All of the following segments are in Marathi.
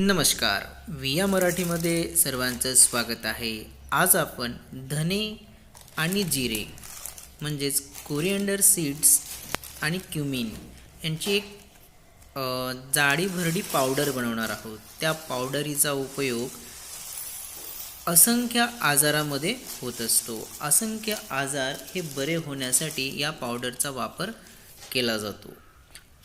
नमस्कार. विया मराठीमध्ये सर्वांचं स्वागत आहे. आज आपण धने आणि जिरे म्हणजेच कोरिअंडर सीड्स आणि क्युमिन यांची एक अ, जाडी भरडी पावडर बनवणार आहोत. त्या पावडरीचा उपयोग असंख्य आजारामध्ये होत असतो. असंख्य आजार हे बरे होण्यासाठी या पावडरचा वापर केला जातो.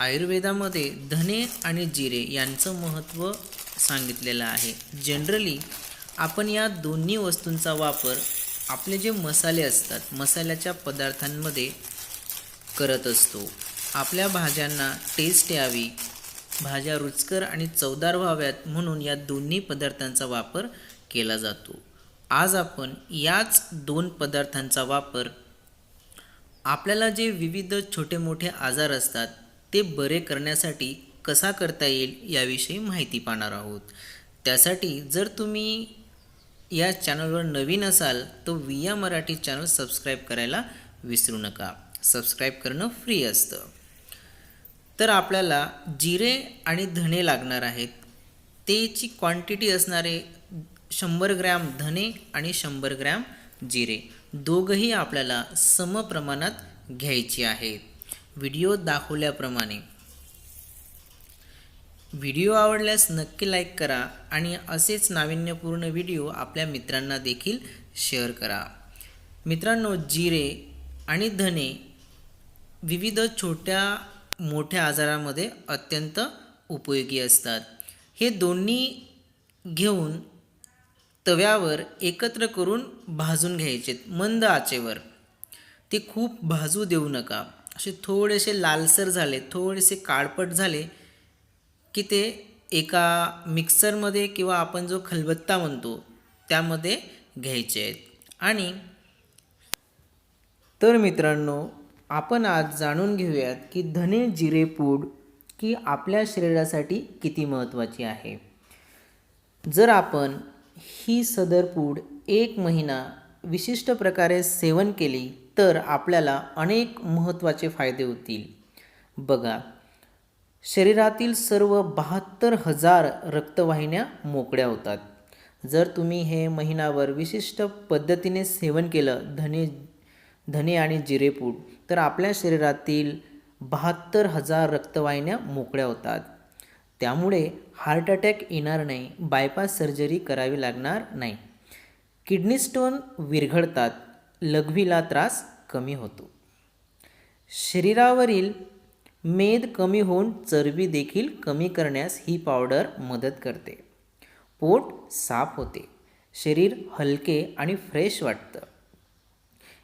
आयुर्वेदामध्ये धने आणि जिरे यांचं महत्त्व सांगितलेलं आहे. जनरली आपण या दोन्ही वस्तूंचा वापर आपले जे मसाले असतात मसाल्याच्या पदार्थांमध्ये करत असतो. आपल्या भाज्यांना टेस्ट यावी. भाज्या रुचकर आणि चवदार व्हाव्यात म्हणून या दोन्ही पदार्थांचा वापर केला जातो. आज आपण याच दोन पदार्थांचा वापर आपल्याला जे विविध छोटे मोठे आजार असतात ते बरे करण्यासाठी कसा करता येईल याविषयी माहिती पाहणार आहोत. त्यासाठी जर तुम्ही या चॅनलवर नवीन असाल तर विया मराठी चॅनल सबस्क्राईब करायला विसरू नका. सबस्क्राईब करणं फ्री असतं. तर आपल्याला जिरे आणि धणे लागणार आहेत. तेची क्वांटिटी असणारे शंभर ग्रॅम धणे आणि शंभर ग्रॅम जिरे दोघंही आपल्याला सम प्रमाणात घ्यायची आहेत. व्हिडिओ दाखवल्याप्रमाणे. व्हिडिओ आवडल्यास नक्की लाईक करा आणि असेच नाविन्यपूर्ण व्हिडिओ आपल्या मित्रांना देखील शेअर करा. मित्रांनो जिरे आणि धने विविध छोट्या मोठ्या आजारामध्ये अत्यंत उपयोगी असतात. हे दोन्ही घेऊन तव्यावर एकत्र करून भाजून घ्यायचे मंद आचेवर. ते खूप भाजू देऊ नका. असे थोडेसे लालसर झाले थोडेसे काळपट झाले की ते एका मिक्सरमध्ये किंवा आपण जो खलबत्ता म्हणतो त्यामध्ये घ्यायचे आहेत. आणि तर मित्रांनो आपण आज जाणून घेऊयात की धने जिरे पूड की आपल्या शरीरासाठी किती महत्त्वाची आहे. जर आपण ही सदर पूड एक महिना विशिष्ट प्रकारे सेवन केली तर आपल्याला अनेक महत्त्वाचे फायदे होतील. बघा शरीरातील सर्व बहात्तर हजार रक्तवाहिन्या मोकळ्या होतात. जर तुम्ही हे महिनाभर विशिष्ट पद्धतीने सेवन केलं धने धने आणि जिरेपूड तर आपल्या शरीरातील बहात्तर हजार रक्तवाहिन्या मोकळ्या होतात. त्यामुळे हार्ट अटॅक येणार नाही बायपास सर्जरी करावी लागणार नाही. किडनी स्टोन विरघळतात लघवीला त्रास कमी होतो. शरीरावरील मेद कमी होऊन चरबी देखील कमी करण्यास ही पावडर मदत करते. पोट साफ होते. शरीर हलके आणि फ्रेश वाटतं.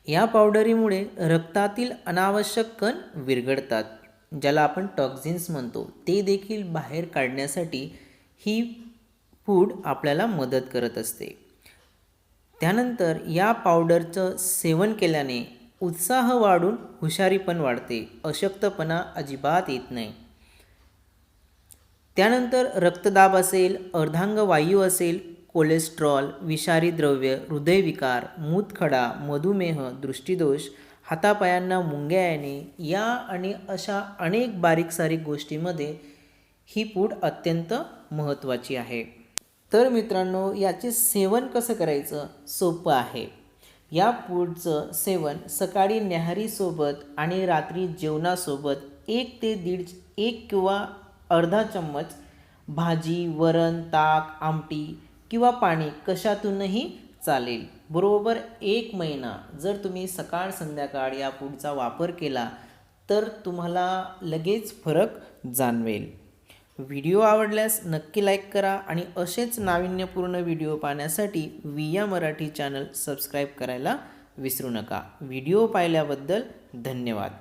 या पावडरीमुळे रक्तातील अनावश्यक कण विरघळतात ज्याला आपण टॉक्झिन्स म्हणतो. ते देखील बाहेर काढण्यासाठी ही फूड आपल्याला मदत करत असते. त्यानंतर या पावडरचं सेवन केल्याने उत्साह वाढून हुशारी पण वाढते. अशक्तपणा अजिबात येत नाही. त्यानंतर रक्तदाब असेल अर्धांग वायू असेल कोलेस्ट्रॉल विषारी द्रव्य हृदयविकार मूतखडा मधुमेह दृष्टीदोष हातापायांना मुंग्या येणे या आणि अशा अनेक बारीक सारीक गोष्टीमध्ये ही पूड अत्यंत महत्त्वाची आहे. तर मित्रांनो याचे सेवन कसं करायचं? सोपं आहे. या फूडचं सेवन सकाळी न्याहारीसोबत आणि रात्री जेवणासोबत एक ते दीड एक किंवा अर्धा चम्मच भाजी वरण ताक आमटी किंवा पाणी कशातूनही चालेल. बरोबर एक महिना जर तुम्ही सकाळ संध्याकाळ या फूडचा वापर केला तर तुम्हाला लगेच फरक जाणवेल. व्हिडिओ आवडल्यास नक्की लाईक करा आणि असेच नाविन्यपूर्ण व्हिडिओ पाहण्यासाठी विया मराठी चॅनल सबस्क्राईब करायला विसरू नका. व्हिडिओ पाहिल्याबद्दल धन्यवाद.